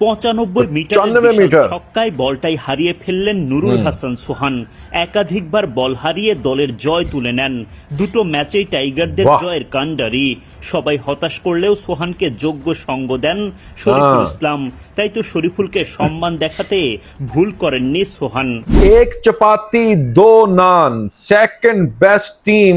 পঁচানব্বই মিটার। ছক্কায় বলটাই হারিয়ে ফেললেন নুরুল হাসান সোহান। একাধিকবার বল হারিয়ে দলের জয় তুলে নেন। দুটো ম্যাচেই টাইগারদের জয়ের কাণ্ডারি। সবাই হতাশ করলেও সোহানকে যোগ্য সঙ্গ দেন শরীফুল ইসলাম। তাই তো শরীফুলকে সম্মান দেখাতে ভুল করেননি সোহান। এক চপাতি দো নান সেকেন্ড বেস্ট টিম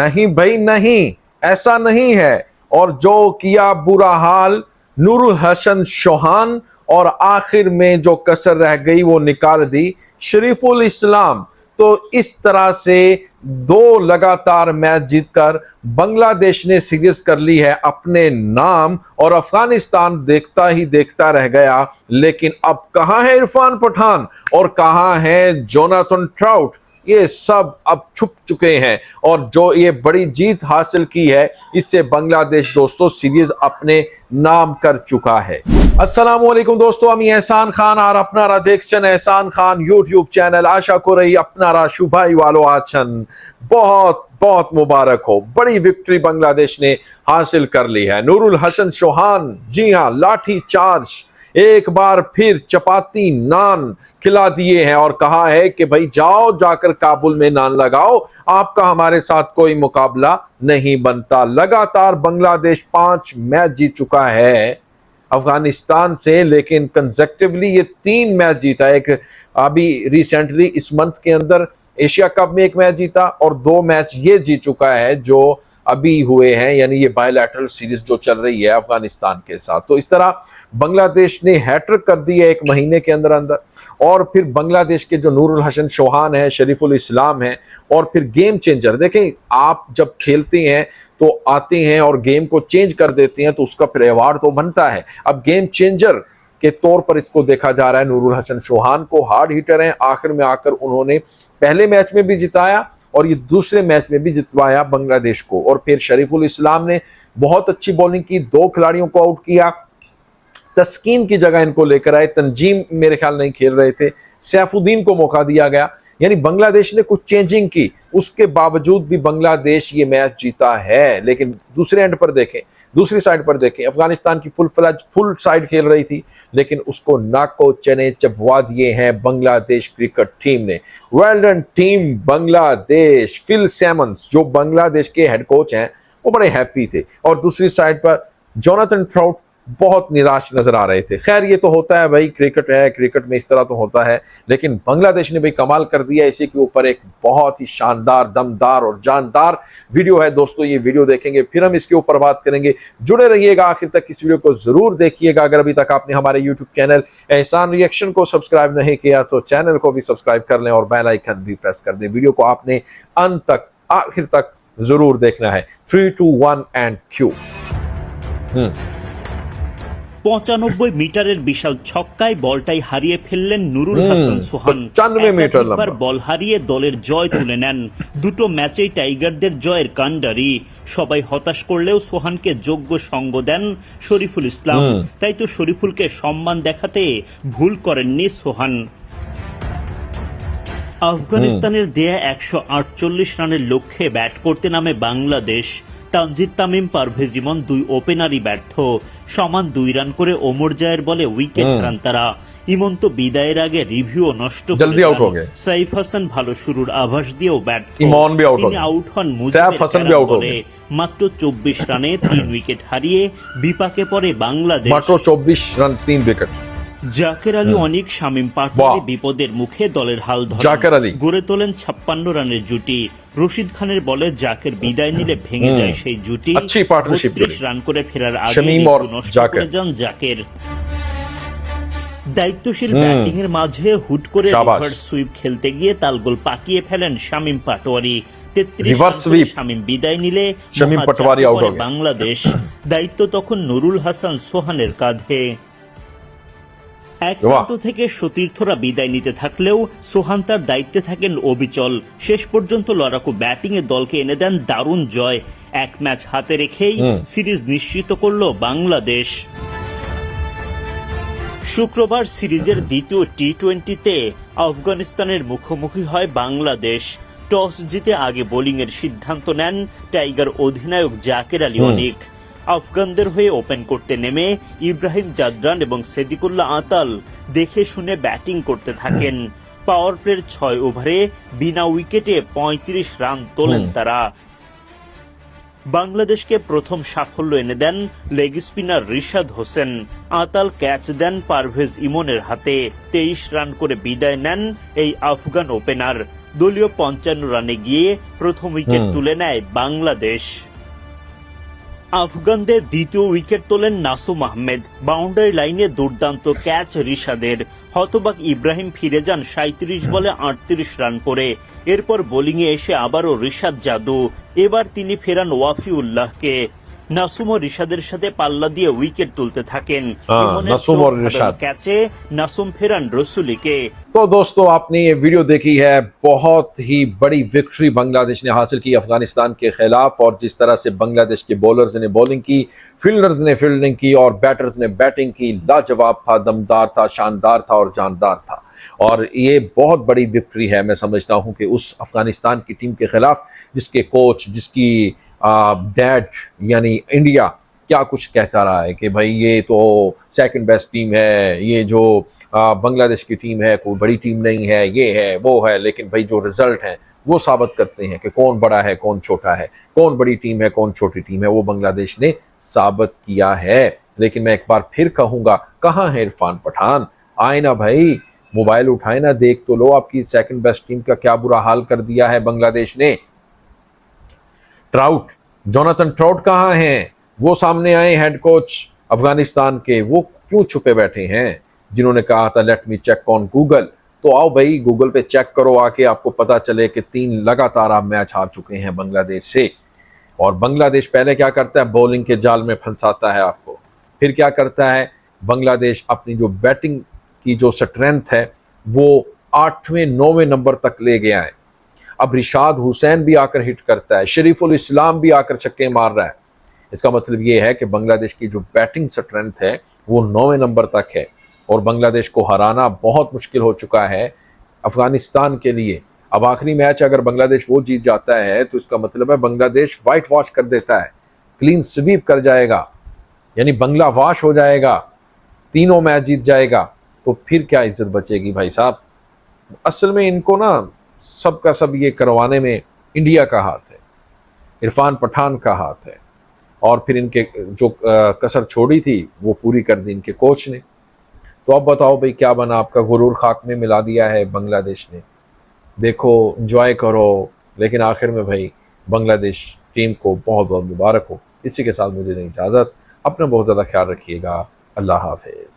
নাহি ایسا نہیں ہے۔ اور جو کیا برا حال نور الحسن شوہان اور آخر میں جو کسر رہ گئی وہ نکال دی شریف الاسلام۔ تو اس طرح سے دو لگاتار میچ جیت کر بنگلہ دیش نے سیریز کر لی ہے اپنے نام اور افغانستان دیکھتا ہی دیکھتا رہ گیا۔ لیکن اب کہاں ہے عرفان پٹھان اور کہاں ہے جوناتھن ٹراؤٹ؟ یہ سب اب چھپ چکے ہیں اور جو یہ بڑی جیت حاصل کی ہے، اس سے بنگلہ دیش دوستو، سیریز اپنے نام کر چکا ہے۔ السلام علیکم دوستو، ہم احسان خان اور اپنا را دیکھچن، احسان خان یوٹیوب چینل۔ آشا کو رہی اپنا را شبھائی والو آچن بہت بہت مبارک ہو۔ بڑی وکٹری بنگلہ دیش نے حاصل کر لی ہے۔ نور الحسن شوہان جی ہاں لاٹھی چارج۔ ایک بار پھر چپاتی نان کھلا دیے ہیں اور کہا ہے کہ بھائی جاؤ، جا کر کابل میں نان لگاؤ۔ آپ کا ہمارے ساتھ کوئی مقابلہ نہیں بنتا۔ لگاتار بنگلہ دیش پانچ میچ جیت چکا ہے افغانستان سے، لیکن کنزیکٹیولی یہ تین میچ جیتا۔ ایک ابھی ریسنٹلی اس منتھ کے اندر ایشیا کپ میں ایک میچ جیتا اور دو میچ یہ جیت چکا ہے جو ابھی ہوئے ہیں یعنی یہ بائی لیٹرل سیریز جو چل رہی ہے افغانستان کے ساتھ۔ تو اس طرح بنگلہ دیش نے ہیٹرک کر دی ہے ایک مہینے کے اندر اندر۔ اور پھر بنگلہ دیش کے جو نور الحسن شوہان ہیں، شریف الاسلام ہیں، اور پھر گیم چینجر دیکھیں، آپ جب کھیلتے ہیں تو آتے ہیں اور گیم کو چینج کر دیتے ہیں تو اس کا پھر ایوارڈ تو بنتا ہے۔ اب گیم چینجر کے طور پر اس کو دیکھا جا رہا ہے۔ نور الحسن شوہان کو ہارڈ ہیٹر ہیں۔ آخر میں آ کر انہوں نے پہلے میچ میں بھی جتایا۔ اور یہ دوسرے میچ میں بھی جتوایا بنگلہ دیش کو۔ اور پھر شریف الاسلام نے بہت اچھی بولنگ کی، دو کھلاڑیوں کو آؤٹ کیا۔ تسکین کی جگہ ان کو لے کر آئے۔ تنجیم میرے خیال نہیں کھیل رہے تھے۔ سیف الدین کو موقع دیا گیا۔ یعنی بنگلہ دیش نے کچھ چینجنگ کی۔ اس کے باوجود بھی بنگلہ دیش یہ میچ جیتا ہے۔ لیکن دوسرے اینڈ پر دیکھیں۔ دوسری سائڈ پر دیکھیں، افغانستان کی فل فلج فل سائڈ کھیل رہی تھی، لیکن اس کو ناکو، چنے چبوا دیے ہیں بنگلہ دیش کرکٹ ٹیم نے۔ ویلڈن ٹیم بنگلہ دیش فل سیمنز جو بنگلہ دیش کے ہیڈ کوچ ہیں، وہ بڑے ہیپی تھے۔ اور دوسری سائڈ پر جوناتن ٹراؤٹ بہت نراش نظر آ رہے تھے۔ خیر، یہ تو ہوتا ہے بھائی، کرکٹ ہے، کرکٹ میں اس طرح تو ہوتا ہے، لیکن بنگلہ دیش نے بھائی کمال کر دیا اسی کے اوپر ایک بہت ہی شاندار، دمدار اور جاندار ویڈیو ہے۔ دوستو، یہ ویڈیو دیکھیں گے، پھر ہم اس کے اوپر بات کریں گے۔ جڑے رہیے گا، آخر تک اس ویڈیو کو ضرور دیکھیے گا۔ اگر ابھی تک آپ نے ہمارے یوٹیوب چینل احسان ریئیکشن کو سبسکرائب نہیں کیا، تو چینل کو بھی سبسکرائب کر لیں اور بیل آئکن بھی پریس کر دیں۔ ویڈیو کو آپ نے انت تک، آخر تک ضرور دیکھنا ہے۔ تھری ٹو ون اینڈ کیو ہوں পঁচানব্বই মিটারের বিশাল ছক্কায় বলটাই হারিয়ে ফেললেন নুরুল হাসান সোহান। 95 মিটার একাধিকবার লম্বা। বল হারিয়ে দলের জয় তুলে নেন। দুটো ম্যাচেই টাইগারদের জয়ের কাণ্ডারি। সবাই হতাশ করলেও সোহানকে যোগ্য সঙ্গ দেন শরীফুল ইসলাম। তাই তো শরীফুলকে সম্মান দেখাতে ভুল করেননি সোহান। আফগানিস্তানের দেয়া একশো আটচল্লিশ রানের লক্ষ্যে ব্যাট করতে নামে বাংলাদেশ। তানজিদ তামিম পারভেজিমন দুই ওপেনারই ব্যর্থ। সমান দুই রান করে ওমর জায়ের বলে উইকেট হারান তারা। ইমন্ত বিদায়ের আগে রিভিউ নষ্ট জলদি আউট হয়ে গয়ে সাইফ হাসান ভালো শুরুর আভাস দিয়েও ব্যর্থ। ইমন ভি আউট তিনি আউট হন সাইফ হাসান ভি আউট হয়ে মাত্র 24 রানে তিন উইকেট হারিয়ে বিপাকে পড়ে বাংলাদেশ। মাত্র 24 রান তিন উইকেট জাকের আলী অনেক বিপদের মুখে দলের হাল গড়ে তোলেন ছাপ্পান্ন রানের জুটি। রশিদ খানের বলে জাকের বিদায় নিলে ভেঙে যায় সেই জুটি। রান করে ফেরার আগে যান জাকের। দায়িত্বশীল ব্যাটিং এর মাঝে হুট করে সুইপ খেলতে গিয়ে তালগোল পাকিয়ে ফেলেন শামীম পাটোয়ারি। বিদায় নিলে বাংলাদেশ। দায়িত্ব তখন নুরুল হাসান সোহানের কাঁধে। এক প্রান্ত থেকে সতীর্থরা বিদায় নিতে থাকলেও সোহান তার দায়িত্বে থাকেন অবিচল। শেষ পর্যন্ত লড়াকু ব্যাটিং এ দলকে এনে দেন দারুণ জয়। এক ম্যাচ হাতে রেখেই সিরিজ নিশ্চিত করল বাংলাদেশ। শুক্রবার সিরিজের দ্বিতীয় টি টোয়েন্টিতে আফগানিস্তানের মুখোমুখি হয় বাংলাদেশ। টস জিতে আগে বোলিংয়ের সিদ্ধান্ত নেন টাইগার অধিনায়ক জাকের আলী অনিক। আফগানদের হয়ে ওপেন করতে নেমে ইব্রাহিম জাদরান এবং সেদিকুল্লাহ আতাল দেখে শুনে ব্যাটিং করতে থাকেন। পাওয়ার প্লের ছয় ওভারে বিনা উইকেটে পঁয়ত্রিশ রান তোলেন তারা। বাংলাদেশকে প্রথম সাফল্য এনে দেন লেগ স্পিনার রিশাদ হোসেন। আতাল ক্যাচ দেন পারভেজ ইমনের হাতে। তেইশ রান করে বিদায় নেন এই আফগান ওপেনার। দলীয় পঞ্চান্ন রানে গিয়ে প্রথম উইকেট তুলে নেয় বাংলাদেশ। আফগানদের দ্বিতীয় উইকেট তোলেন নাসুম আহমেদ। বাউন্ডারি লাইনে দুর্দান্ত ক্যাচ রিশাদের। হতবাক ইব্রাহিম ফিরে যান সাঁত্রিশ বলে আটত্রিশ রান করে। এরপর বোলিংয়ে এসে আবারও রিশাদ জাদু। এবার তিনি ফেরান ওয়াফিউল্লাহকে। নাসুম ও রিশাদের সাথে পাল্লা দিয়ে উইকেট তুলতে থাকেন। নাসুম রিশাদ। ক্যাচে নাসুম ফেরান রসুলিকে। তো দোস্ত আপনি এই ভিডিও দেখি دیکھی বহুত হি বড়ি ভিক্টরি বাংলাদেশ بنگلہ دیش কি আফগানিস্তান কে খেলাফ کے জিস তরহ সে বাংলাদেশ কে বোলারস নে বোলিং কি نے নে کی কি نے فیلڈنگ کی اور কি نے بیٹنگ کی لاجواب تھا دمدار تھا شاندار تھا اور جاندار تھا۔ اور یہ بہت بڑی وکٹری ہے میں سمجھتا ہوں کہ اس افغانستان کی ٹیم کے خلاف جس کے کوچ جس کی ڈیٹ یعنی انڈیا کیا کچھ کہتا رہا ہے کہ بھائی یہ تو سیکنڈ بیسٹ ٹیم ہے، یہ جو بنگلہ دیش کی ٹیم ہے، کوئی بڑی ٹیم نہیں ہے، یہ ہے، وہ ہے، لیکن بھائی جو رزلٹ ہیں، وہ ثابت کرتے ہیں کہ کون بڑا ہے، کون چھوٹا ہے، کون بڑی ٹیم ہے، کون چھوٹی ٹیم ہے، وہ بنگلہ دیش نے ثابت کیا ہے۔ لیکن میں ایک بار پھر کہوں گا، کہاں ہے عرفان پٹھان؟ آئے نا بھائی، موبائل اٹھائے نا، دیکھ تو لو آپ کی سیکنڈ بیسٹ ٹیم کا کیا برا حال کر دیا ہے، بنگلہ دیش نے۔ ٹراؤٹ جوناتن ٹراؤٹ کہاں ہیں؟ وہ سامنے آئے ہیڈ کوچ افغانستان کے۔ وہ کیوں چھپے بیٹھے ہیں؟ جنہوں نے کہا تھا let me check on Google تو آؤ بھائی گوگل پہ چیک کرو آ کے آپ کو پتا چلے کہ تین لگاتار آپ میچ ہار چکے ہیں بنگلہ دیش سے۔ اور بنگلہ دیش پہلے کیا کرتا ہے؟ بولنگ کے جال میں پھنساتا ہے آپ کو۔ پھر کیا کرتا ہے؟ بنگلہ دیش اپنی جو بیٹنگ کی جو اسٹرینتھ ہے، وہ آٹھویں نویں نمبر تک لے گیا ہے۔ اب رشاد حسین بھی آ کر ہٹ کرتا ہے، شریف الاسلام بھی آ کر چکے مار رہا ہے۔ اس کا مطلب یہ ہے کہ بنگلہ دیش کی جو بیٹنگ اسٹرینتھ ہے، وہ نویں نمبر تک ہے۔ اور بنگلہ دیش کو ہرانا بہت مشکل ہو چکا ہے افغانستان کے لیے۔ اب آخری میچ اگر بنگلہ دیش وہ جیت جاتا ہے، تو اس کا مطلب ہے بنگلہ دیش وائٹ واش کر دیتا ہے۔ کلین سویپ کر جائے گا۔ یعنی بنگلہ واش ہو جائے گا۔ تینوں میچ جیت جائے گا۔ تو پھر کیا عزت بچے گی بھائی صاحب؟ اصل میں ان کو نا سب کا سب یہ کروانے میں انڈیا کا ہاتھ ہے، عرفان پٹھان کا ہاتھ ہے۔ اور پھر ان کے جو کسر چھوڑی تھی، وہ پوری کر دی ان کے کوچ نے۔ تو اب بتاؤ بھائی، کیا بنا آپ کا غرور خاک میں ملا دیا ہے بنگلہ دیش نے؟ دیکھو انجوائے کرو، لیکن آخر میں بھائی، بنگلہ دیش ٹیم کو بہت بہت مبارک ہو۔ اسی کے ساتھ مجھے نہیں اجازت۔ اپنا بہت زیادہ خیال رکھیے گا۔ اللہ حافظ۔